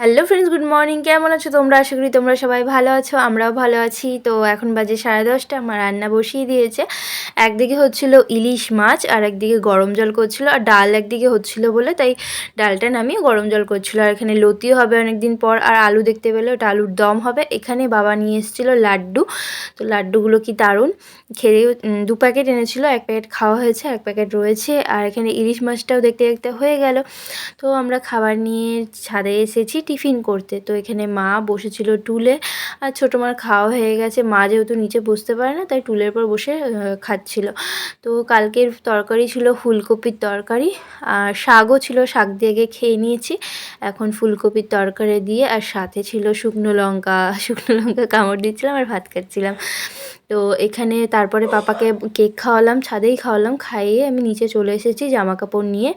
Hello friends good morning কেমন আছো তোমরা? আশা করি তোমরা সবাই ভালো আছো, আমরাও ভালো আছি। তো এখন বাজে সাড়ে দশটা, আমার রান্না বসিয়ে দিয়েছে। একদিকে হচ্ছিল ইলিশ মাছ, আর একদিকে গরম জল করছিল, আর ডাল একদিকে হচ্ছিল বলে, তাই ডালটা নামিয়ে গরম জল করছিল। আর এখানে লতিও হবে অনেকদিন পর, আর আলু দেখতে পেলে ওটা আলুর দম হবে। এখানে বাবা নিয়ে এসেছিল লাড্ডু। তো লাড্ডুগুলো কি দারুণ! খেয়ে দু প্যাকেট এনেছিল, এক প্যাকেট খাওয়া হয়েছে, এক প্যাকেট রয়েছে, আর এখানে ইলিশ মাছটাও দেখতে দেখতে হয়ে গেল। তো আমরা খাবার নিয়ে ছাদে এসেছি, টিফিন করতে। তো এখানে মা বসেছিল টুলে। আর ছোটো মার খাওয়া হয়ে গেছে। মা যেহেতু নিচে বসতে পারে না, তাই টুলের পর বসে খাচ্ছিল। তো কালকের তরকারি ছিল ফুলকপির তরকারি। আর শাকও ছিল, শাক দিয়ে গিয়ে খেয়ে নিয়েছি। এখন ফুলকপির তরকারি দিয়ে, আর সাথে ছিল শুকনো লঙ্কা। শুকনো লঙ্কা কামড় দিচ্ছিলাম আর ভাত খাচ্ছিলাম। তো এখানে তারপরে পাপাকে কেক খাওয়ালাম ছাদেই খাওয়ালাম খাইয়ে আমি নিচে চলে এসেছি জামা কাপড় নিয়ে।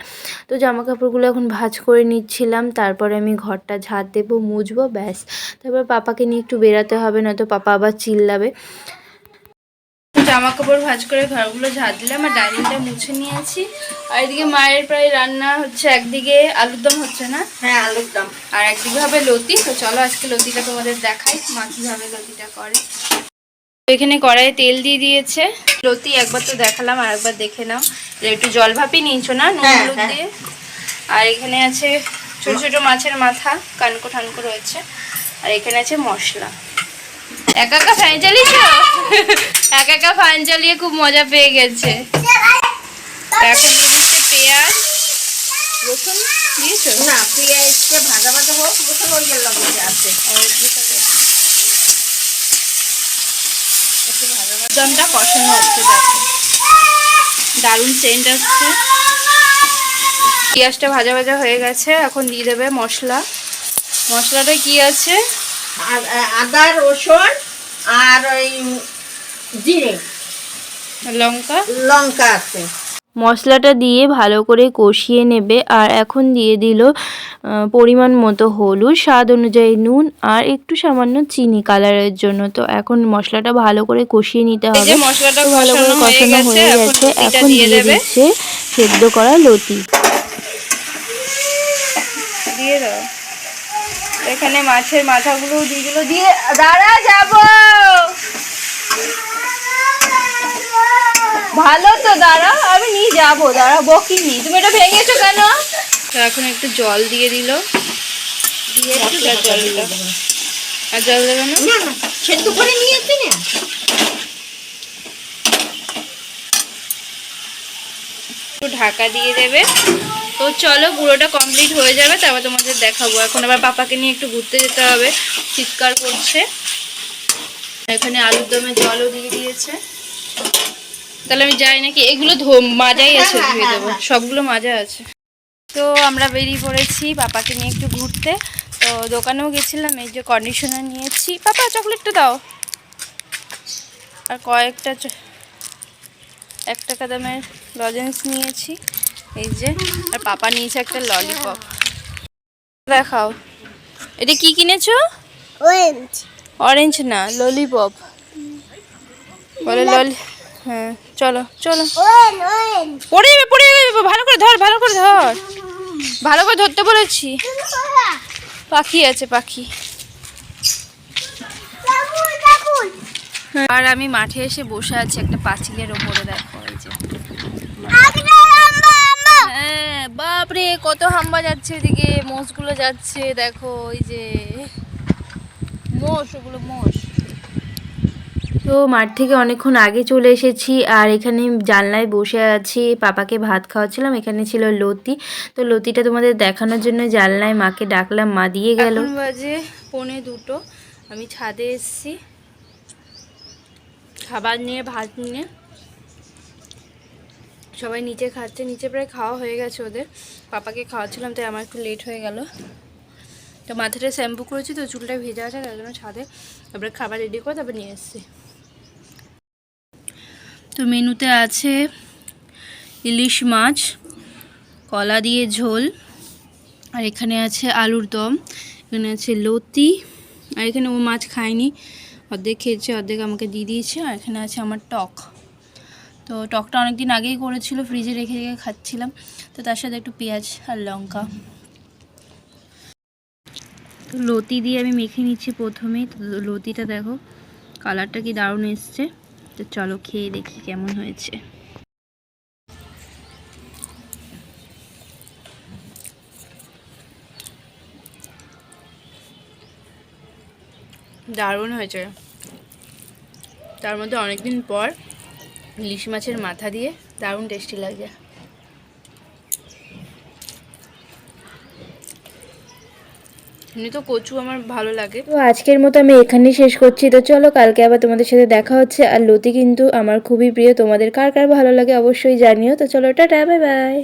তো জামা কাপড়গুলো এখন ভাঁজ করে নিচ্ছিলাম তারপরে আমি ঘরটা ঝাড় দেবো মুছবো ব্যাস। তারপর পাপাকে নিয়ে একটু বেরাতে হবে নয়তো পাপা আবার চিল্লাবে। জামা কাপড় ভাঁজ করে ঘরগুলো ঝাড় দিলাম আর ডাইনিংটা মুছে নিয়েছি। আর এদিকে মায়ের প্রায় রান্না হচ্ছে একদিকে আলুর দম হচ্ছে না? হ্যাঁ আলুর দম। আর একদিকে হবে লতি তো চলো আজকে লতিটা তোমাদের দেখাই মা কীভাবে লতিটা করে। এখানে কড়াইয়ে তেল দিয়ে দিয়েছে। লতি একবার তো দেখালাম আর একবার দেখে নাও। যে একটু জল ভাপি নিয়েছো না? নুন হ্যাঁ, হলুদ হ্যাঁ। দিয়ে? আর এখানে আছে ছোট ছোট মাছের মাথা কানকো ঠানকো রয়েছে। আর এখানে আছে মশলা। একা একা ফ্যান চালিয়েছ? একা একা ফ্যান চালিয়ে খুব মজা পেয়ে গেছে। এখন দিয়ে দিচ্ছে পেঁয়াজ। রসুন দিয়েছ? না পেঁয়াজকে ভাজা ভাজা হোক রসুন ওই লগে আছে। দমটা কষানো হচ্ছে দেখো। দারুণ সেন্ট আসছে। পেঁয়াজটা ভাজা ভাজা হয়ে গেছে এখন দিয়ে দেবে মশলা। মশলাটা কি আছে? আদা রসুন আর ওই জিরে। লঙ্কা। লঙ্কা আছে। মশলাটা দিয়ে ভালো করে কষিয়ে নেবে আর এখন দিয়ে দিল পরিমাণ মতো হলুদ স্বাদ অনুযায়ী নুন আর একটু সামান্য চিনি কালারের জন্য। তো এখন মশলাটা ভালো করে কষিয়ে নিতে হবে। মশলাটা ভালো করে কষানো হয়ে গেছে এখন দিয়ে দিচ্ছে সেদ্ধ করা লতি। দিয়ে দাও। এখানে মাছের মাথাগুলো দিয়ে দিয়ে দাঁড়া যাব! ভালো তো দাঁড়া আমি নিয়ে যাব দাঁড়া বকিনি তুমি এটা ভেঙেছো কেন? তো এখন একটু জল দিয়ে দিল। দিয়ে একটু জল দিল। আর জল দেবে না? সেদ্ধ করে নিয়েছি না। একটু ঢাকা দিয়ে দেবে। তো চলো পুরোটা কমপ্লিট হয়ে যাবে তারপর তোমাদের দেখাবো। এখন আবার পাপাকে নিয়ে একটু ঘুরতে যেতে হবে। চিৎকার করছে। এখানে আলুর দমে জলও দিয়ে দিয়েছে। তাহলে আমি যাই নাকি? এগুলো ধো- মাজাই আছে হ্যাঁ, ধুয়ে হ্যাঁ, দেবো। হ্যাঁ। সবগুলো মাজা আছে। তো আমরা বেরিয়ে পড়েছি পাপাকে নিয়ে একটু ঘুরতে। তো দোকানেও গেছিলাম এই যে কন্ডিশনার নিয়েছি। পাপা চকলেটটা দাও। আর কয়েকটা চ- এক টাকা দামের লজেন্স নিয়েছি। এই যে আর পাপা নিয়েছে একটা ললিপপ দেখাও। এটা কি কিনেছো? অরেঞ্জ অরেঞ্জ না ললিপপ বলে ললি হ্যাঁ। চলো চলো। পড়ে যাবে পড়ে যাবে ভালো করে ধর ভালো করে ধর। ভালো করে ধরতে বলেছি। পাখি আছে পাখি। আর আমি মাঠে এসে বসে আছি একটা পাঁচিলের ওপরে দেখো এই যে। হ্যাঁ বাপরে কত হাম্বা যাচ্ছে এদিকে মোষগুলো যাচ্ছে দেখো ওই যে। মোষ ওগুলো মোষ। তো মাঠ থেকে অনেকক্ষণ আগে চলে এসেছি আর এখানে জানলায় বসে আছি। পাপাকে ভাত খাওয়াচ্ছিলাম, এখানে ছিল লতি। তো লতিটা তোমাদের দেখানোর জন্য জানলায় মাকে ডাকলাম, মা দিয়ে গেল। বাজে পৌনে দুটো। আমি ছাদে এসেছি। খাবার নিয়ে, ভাত নিয়ে। সবাই নিচে খাচ্ছে, নিচে প্রায় খাওয়া হয়ে গেছে ওদের। পাপাকে খাওয়াচ্ছিলাম, তাই আমার একটু লেট হয়ে গেল। তো মাথাটা শ্যাম্পু করেছি, তো চুলটা ভেজা আছে, তার জন্য ছাদে তারপরে খাবার রেডি করে তারপর নিয়ে এসেছি। তো মেনুতে আছে ইলিশ মাছ, কলা দিয়ে ঝোল, আর এখানে আছে আলুর দম, এখানে আছে লতি, আর এখানে ও মাছ খায়নি, অর্ধেক খেয়েছে, অর্ধেক আমাকে দিয়ে দিয়েছে, আর এখানে আছে আমার টক। তো টকটা অনেক দিন আগেই করেছিল, ফ্রিজে রেখে রেখে খাচ্ছিলাম, তো তার সাথে একটু পেঁয়াজ আর লঙ্কা। তো লতি দিয়ে আমি মেখে নিচ্ছি প্রথমেই তো লতিটা দেখো, কালারটা কি দারুণ এসছে। তো চলো খেয়ে দেখি কেমন হয়েছে। দারুণ হয়েছে। তার মধ্যে অনেকদিন পর ইলিশ মাছের মাথা দিয়ে দারুণ টেস্টি লাগে। এমনি তো কচু আমার ভালো লাগে। তো আজকের মতো আমি এখানেই শেষ করছি। তো চলো, কালকে আবার তোমাদের সাথে দেখা হচ্ছে। আর লতি কিন্তু আমার খুবই প্রিয়। তোমাদের কার কার ভালো লাগে অবশ্যই জানিও। তো চলো, টাটা, বাই বাই।